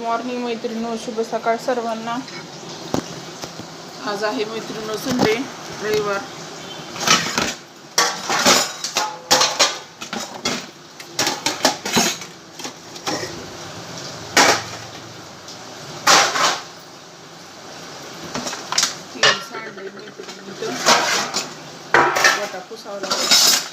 Morning मैत्रिणीनो शुभ सकाळ सर्वांना. आज आहे मैत्रिणीनो संडे रविवार. तेल सांडलंय मैत्रिणीनं वाटा लागेल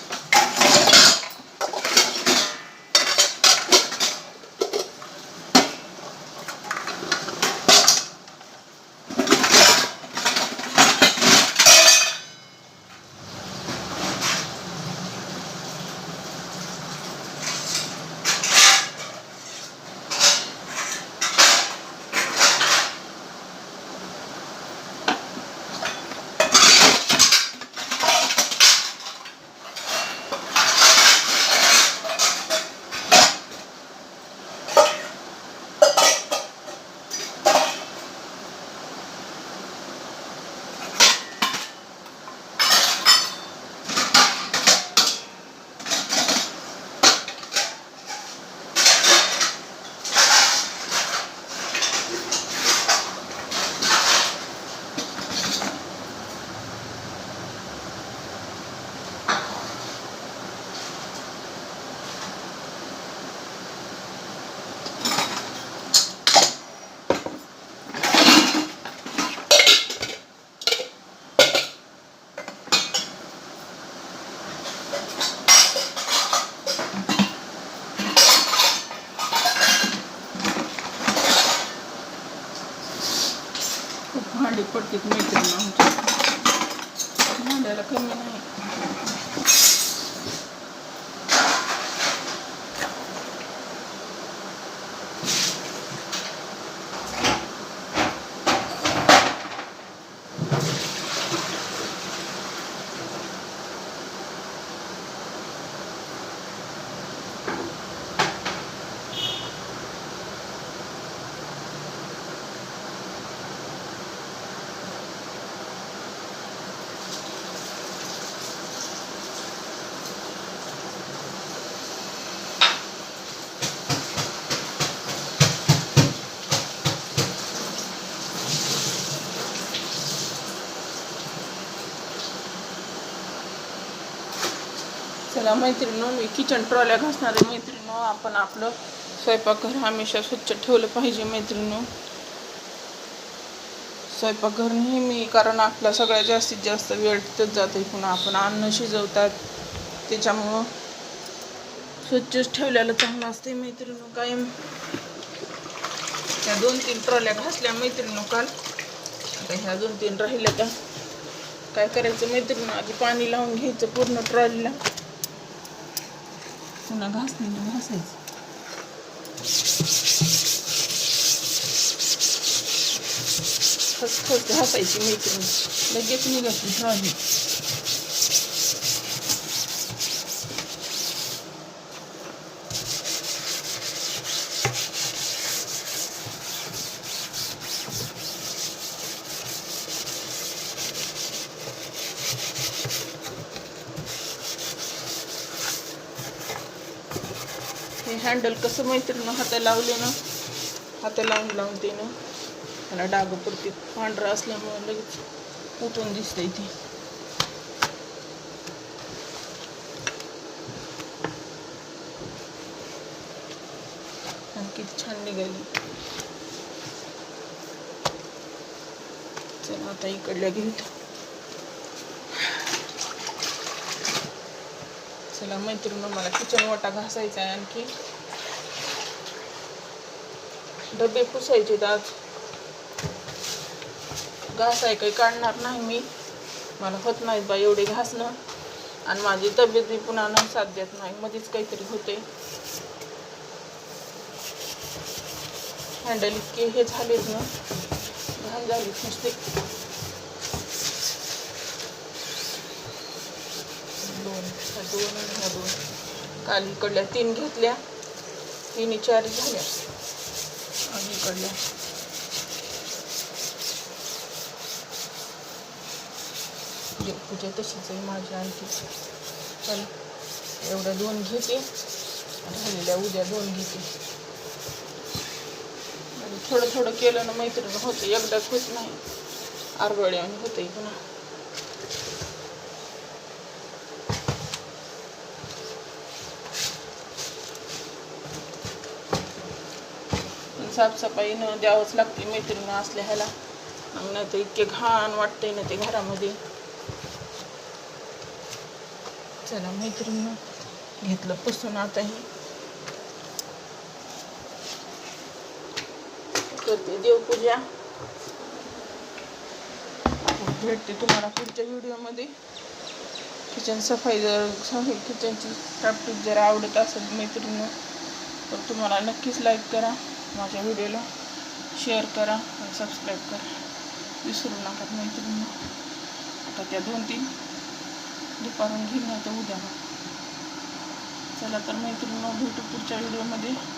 खूप भांडी पडतात मैत्रिणी भांड्याला कमी नाही. चला मैत्रिणीनो मी किचन ट्रॉल्या घासणारे मैत्रिणीनो आपण आपलं स्वयंपाकघर हमेशा स्वच्छ ठेवलं पाहिजे मैत्रिणीनो स्वयंपाकघर नेहमी कारण आपला सगळ्यात जास्तीत जास्त वेळ तिथंच जाते पुन्हा आपण अन्न शिजवतात. त्याच्यामुळं स्वच्छच ठेवलेलं चांगलं असते मैत्रिणीनो कायम त्या दोन तीन ट्रॉल्या घासल्या मैत्रिणीनो काल. आता ह्या दोन तीन राहिल्या त्या काय करायचं मैत्रिणी? आधी पाणी लावून घ्यायचं पूर्ण ट्रॉलीला पुन्हा घासणीने घासायचं खसखस घासायची मैत्रिणी लगेच निघायची ट्रॉली हे हँडल कसं मैत्रिणी हाता लावले ना हाता लावून लावून ते ना त्याला डाग पडते पांढरा असल्यामुळे लगेच उठून दिसतंय ते. किती छान निघाली. चला आता इकडल्या घेऊत चला मैत्रिणी मला किचन वाटा घासायचा आहे आणखी. डबे पुसायचे आज घास आहे काही काढणार नाही मी. मला होत नाहीत बा एवढे घासणं. आणि माझी तब्येत पुन्हा न साथ देत नाही. मध्येच काहीतरी होते हँडल इतके हे झालेत ना. घाण झाली नुसते. दोन दोन दोन. काल इकडल्या तीन घेतल्या. तिन्ही चार झाल्या. अलीकडल्या. इकडल्या पूजा तशीच आहे माझी आणखी चल एवढ्या दोन घेते. राहिलेल्या उद्या दोन घेते. थोडं थोडं केलं ना मैत्रीण होतं एकदाच होत नाही. आरगळे आणि पुन्हा. साफसफाईनं साफसफाई न द्यावंच लागते मैत्रिणी असल्या ह्याला. मग नाही तर इतके घाण वाटतंय ना ते घरामध्ये. चला मैत्रिणी घेतलं पुसून आता हे. करते देवपूजा. भेटते तुम्हाला पुढच्या व्हिडिओमध्ये. किचन सफाई जर सफाई किचनची टापटीप जर आवडत असेल मैत्रिणी तर तुम्हाला नक्कीच लाईक करा. माझ्या व्हिडिओला शेअर करा आणि सबस्क्राईब करा. विसरू नका मैत्रिणी. आता त्या दोन तीन दुपारून घेऊन नाही तर उद्या. चला तर मैत्रिणी भेटू पुढच्या व्हिडिओमध्ये.